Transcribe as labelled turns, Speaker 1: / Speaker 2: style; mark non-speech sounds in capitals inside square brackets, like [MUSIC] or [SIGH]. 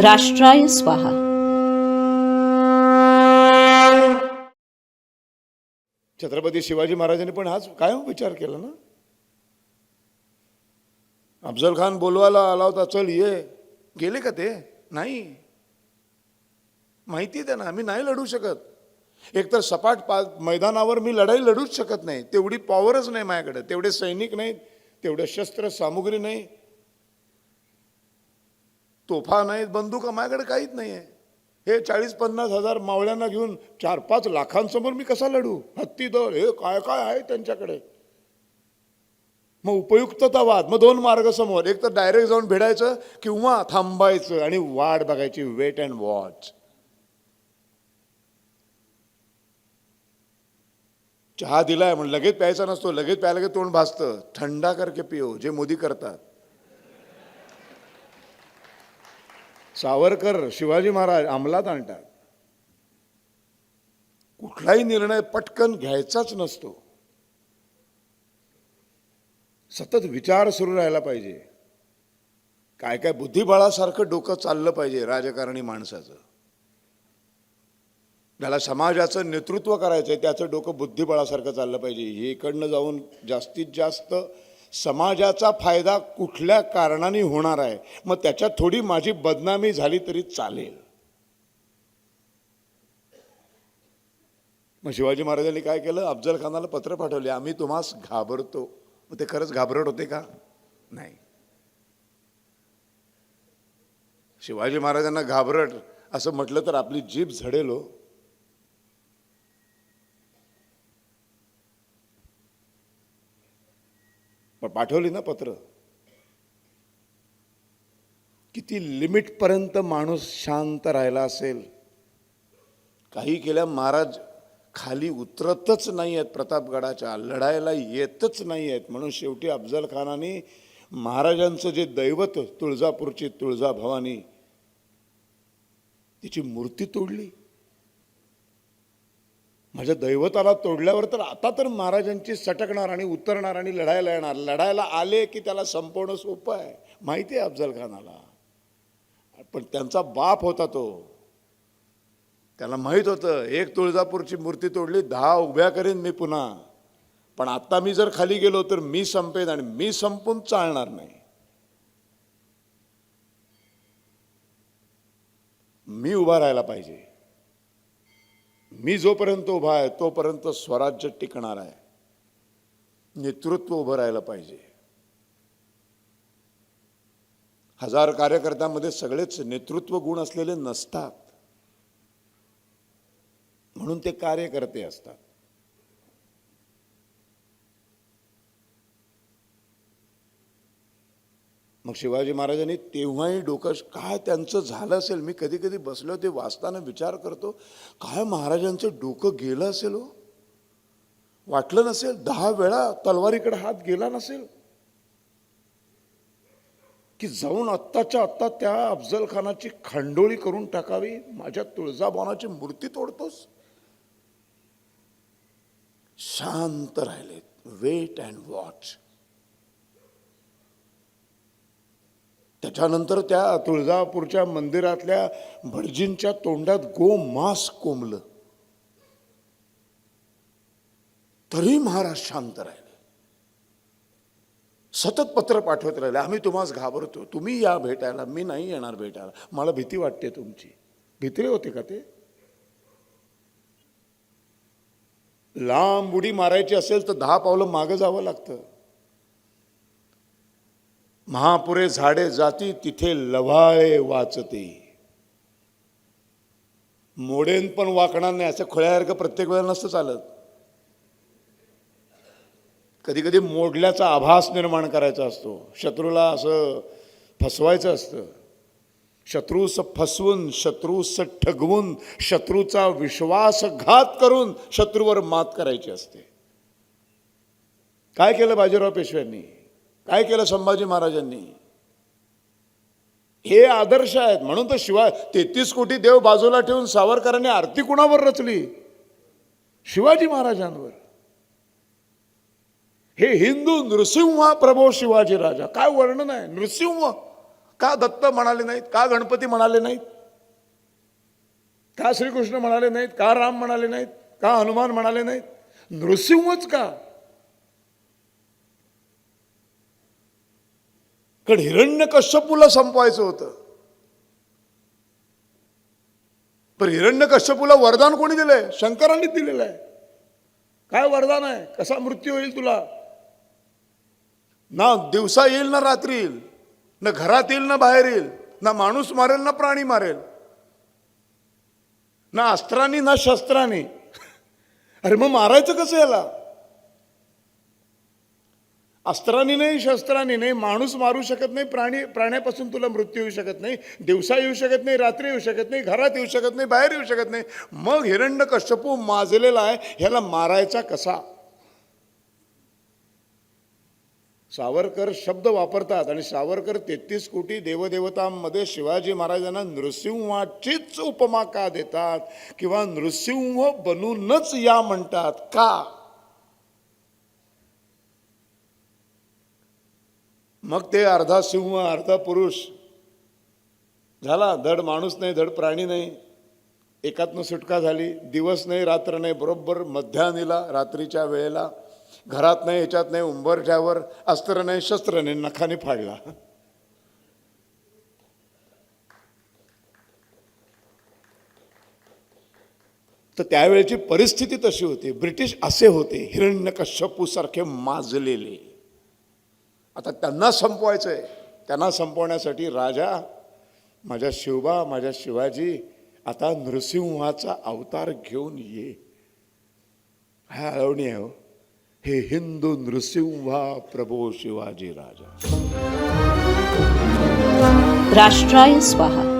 Speaker 1: राष्ट्राय स्वाहा.
Speaker 2: छत्रपती शिवाजी महाराजांनी पण हाच काय विचार केला ना? अफजल खान बोलवायला आला होता चल ये. गेले का ते? नाही. माहिती आहे त्यांना आम्ही नाही लढू शकत. एकतर सपाट पा मैदानावर मी लढाई लढूच शकत नाही. तेवढी पॉवरच नाही माझ्याकडे. तेवढे सैनिक नाहीत तेवढे शस्त्र सामुग्री नाही तोफा नाहीत बंदुका माझ्याकडे काहीच नाही आहे हे चाळीस पन्नास हजार मावळ्यांना घेऊन चार पाच लाखांसमोर मी कसा लढू? हत्ती दळ हे काय काय आहे त्यांच्याकडे? मग उपयुक्तता वाद मग दोन मार्ग समोर. एक तर डायरेक्ट जाऊन भिडायचं किंवा थांबायचं आणि वाट बघायची वेट अँड वॉच चहा दिलाय म्हणून लगेच प्यायचा नसतो लगेच प्यायला लगेच तोंड भासतं. थंडा करके पिओ जे मोदी करतात. सावरकर शिवाजी महाराज अंमलात आणतात. कुठलाही निर्णय पटकन घ्यायचाच नसतो. सतत विचार सुरू राहायला पाहिजे. काय काय बुद्धिबळासारखं डोकं चाललं पाहिजे राजकारणी माणसाचं. ज्याला समाजाचं नेतृत्व करायचं आहे त्याचं डोकं बुद्धिबळासारखं चाललं पाहिजे. हे इकडनं जाऊन जास्तीत जास्त समाजाचा फायदा कुठल्या कारणाने होणार आहे? मग त्याच्यात थोडी माझी बदनामी झाली तरी चालेल. मग शिवाजी महाराजांनी काय केलं? अफजल खानाला पत्र पाठवले. आम्ही तुम्हास घाबरतो. मग ते खरंच घाबरट होते का? नाही. शिवाजी महाराजांना घाबरट असं म्हटलं तर आपली जीभ झडेल हो. पण पाठवली ना पत्र. किती लिमिटपर्यंत माणूस शांत राहिला असेल. काही केल्या महाराज खाली उतरतच नाही आहेत प्रतापगडाच्या लढायला येतच नाही आहेत म्हणून शेवटी अफजल खानाने महाराजांचं जे दैवत तुळजापूरची तुळजाभवानी तिची मूर्ती तोडली. माझ्या दैवताला तोडल्यावर तर आता तर महाराजांची सटकणार आणि उतरणार आणि लढायला येणार. लढायला आले की त्याला संपवणं सोपं आहे. माहिती आहे अफजल खानाला. पण त्यांचा बाप होता तो. त्याला माहीत होतं एक तुळजापूरची मूर्ती तोडली दहा उभ्या करेन मी पुन्हा. पण आत्ता मी जर खाली गेलो तर मी संपेन आणि मी संपून चालणार नाही. मी उभा राहायला पाहिजे. मी जोपर्यंत उभा आहे तोपर्यंत स्वराज्य टिकणार आहे. नेतृत्व उभं राहायला पाहिजे. हजार कार्यकर्त्यांमध्ये सगळेच नेतृत्व गुण असलेले नसतात. म्हणून ते कार्यकर्ते असतात. मग शिवाजी महाराजांनी तेव्हाही डोकं काय त्यांचं झालं असेल? मी कधी कधी बसलो ते वाचताना विचार करतो काय महाराजांचं डोकं गेलं असेल हो? वाटलं नसेल? दहा वेळा तलवारीकडे हात गेला नसेल? की जाऊन आत्ताच्या आत्ता त्या अफजल खानाची खंडोळी करून टाकावी? माझ्या तुळजाभवानाची मूर्ती तोडतोस? शांत राहिलेत. वेट अँड वॉच त्याच्यानंतर त्या तुळजापूरच्या मंदिरातल्या भटजींच्या तोंडात गोमास कोंबलं. तरी महाराज शांत राहिले. सतत पत्र पाठवत राहिले. आम्ही तुम्हाला घाबरतो. तुम्ही या भेटायला. मी नाही येणार भेटायला. मला भीती वाटते तुमची. भीतरे होते का ते? लांब उडी मारायची असेल तर दहा पावलं मागं जावं लागतं. महापुरे झाडे जाती तिथे लव्हाळे वाचते. मोडेन पण वाकणार नाही असं खोळ्यासारखं प्रत्येक वेळेला नसतं चालत. कधी कधी मोडल्याचा आभास निर्माण करायचा असतो. शत्रूला असं फसवायचं असतं. शत्रूस फसवून शत्रूस ठगवून शत्रूचा विश्वासघात करून शत्रूवर मात करायची असते. काय केलं बाजीराव पेशव्यांनी? काय केलं संभाजी महाराजांनी? हे आदर्श आहेत. म्हणून तर शिवाय तेहतीस कोटी देव बाजूला ठेवून सावरकरांनी आरती कुणावर रचली? शिवाजी महाराजांवर. हे हिंदू नृसिंह प्रभो शिवाजी राजा. काय वर्णन आहे? नृसिंह. का दत्त म्हणाले नाहीत? का गणपती म्हणाले नाहीत? का श्रीकृष्ण म्हणाले नाहीत? का राम म्हणाले नाहीत? का हनुमान म्हणाले नाहीत? नृसिंहच का? कारण हिरण्य कश्यपूला संपवायचं होतं. पण हिरण्य कश्यपूला वरदान कोणी दिलंय? शंकरांनी दिलेलं आहे काय वरदान आहे? कसा मृत्यू होईल तुला? ना दिवसा येईल ना रात्री येईल. ना घरात येईल ना बाहेर येईल. ना माणूस मारेल ना प्राणी मारेल. ना अस्त्रांनी ना शस्त्रांनी. [LAUGHS] अरे मग मारायचं कसं याला? अस्त्राने नाही शस्त्राने नाही माणूस मारू शकत नाही प्राणी प्राण्यापासून तुला मृत्यू येऊ शकत नाही दिवसा येऊ शकत नाही रात्री येऊ शकत नाही घरात येऊ शकत नाही बाहेर येऊ शकत नाही. मग हिरण्य कश्यपू माजलेला आहे ह्याला मारायचा कसा? सावरकर शब्द वापरतात आणि सावरकर तेहतीस कोटी देवदेवतांमध्ये शिवाजी महाराजांना नृसिंहाचीच उपमा का देतात? किंवा नृसिंह बनूनच या म्हणतात का? मग ते अर्धा सिंह अर्धा पुरुष. झाला धड माणूस नाही धड प्राणी नाही. एकातनं सुटका झाली. दिवस नाही रात्र नाही बरोबर मध्यानीला रात्रीच्या वेळेला. घरात नाही ह्याच्यात नाही उंबरठ्यावर अस्त्र नाही शस्त्र नाही नखाने फाडला. तर त्यावेळेची परिस्थिती तशी होती. ब्रिटिश असे होते. हिरण्यकश्यपूसारखे माजलेले. आता त्यांना संपवायचं आहे त्यांना संपवण्यासाठी राजा माझ्या शिवबा माझ्या शिवाजी आता नृसिंहाचा अवतार घेऊन ये. हा अळवणी आहे हो? हे हिंदू नृसिंहा प्रभो शिवाजी राजा.
Speaker 1: राष्ट्राय स्वाहा.